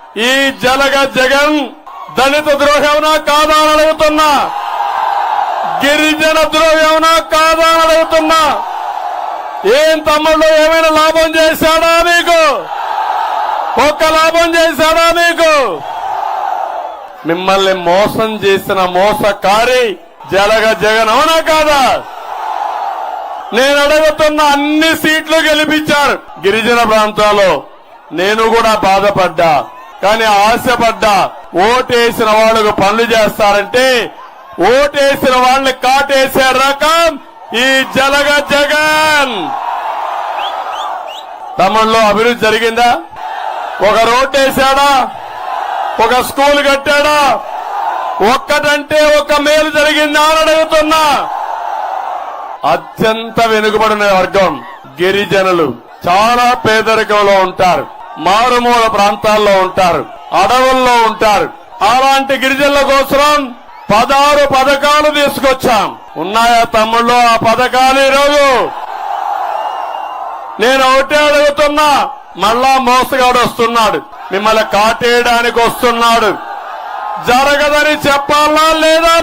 ఈ జలగ జగన్ దళిత ద్రోహంనా కాదా అని అడుగుతున్నా గిరిజన ద్రోహమున కాదా అని అడుగుతున్నా ఏం తమ్ముళ్ళు ఏమైనా లాభం చేశాడా మీకు? ఒక్క లాభం చేశాడా మీకు? మిమ్మల్ని మోసం చేసిన మోసకారి జలగ జగన్ అవునా కాదా? నేను అడుగుతున్న అన్ని సీట్లు గెలిపించారు గిరిజన ప్రాంతాల్లో. నేను కూడా బాధపడ్డా. కానీ ఆశపడ్డా ఓటేసిన వాళ్ళకు పనులు చేస్తారంటే ఓటేసిన వాళ్ళని కాటేసే రకం ఈ జలగ జగన్. తమిళలో అభివృద్ధి జరిగిందా? ఒక రోడ్ వేసాడా ఒక స్కూల్ కట్టాడా? ఒక్కటంటే ఒక మేలు జరిగిందా అని అడుగుతున్నా. అత్యంత వెనుకబడిన వర్గం గిరిజనులు. చాలా పేదరికంలో ఉంటారు. మారుమూల ప్రాంతాల్లో ఉంటారు అడవుల్లో ఉంటారు. అలాంటి గిరిజనుల కోసం పదహారు పథకాలు తీసుకొచ్చాం. ఉన్నాయా తమ్ముళ్ళు ఆ పథకాలు ఈరోజు? నేను ఒకటే అడుగుతున్నా మళ్ళా మోసగాడు వస్తున్నాడు. మిమ్మల్ని కాటేయడానికి వస్తున్నాడు. జరగదని చెప్పాలా లేదా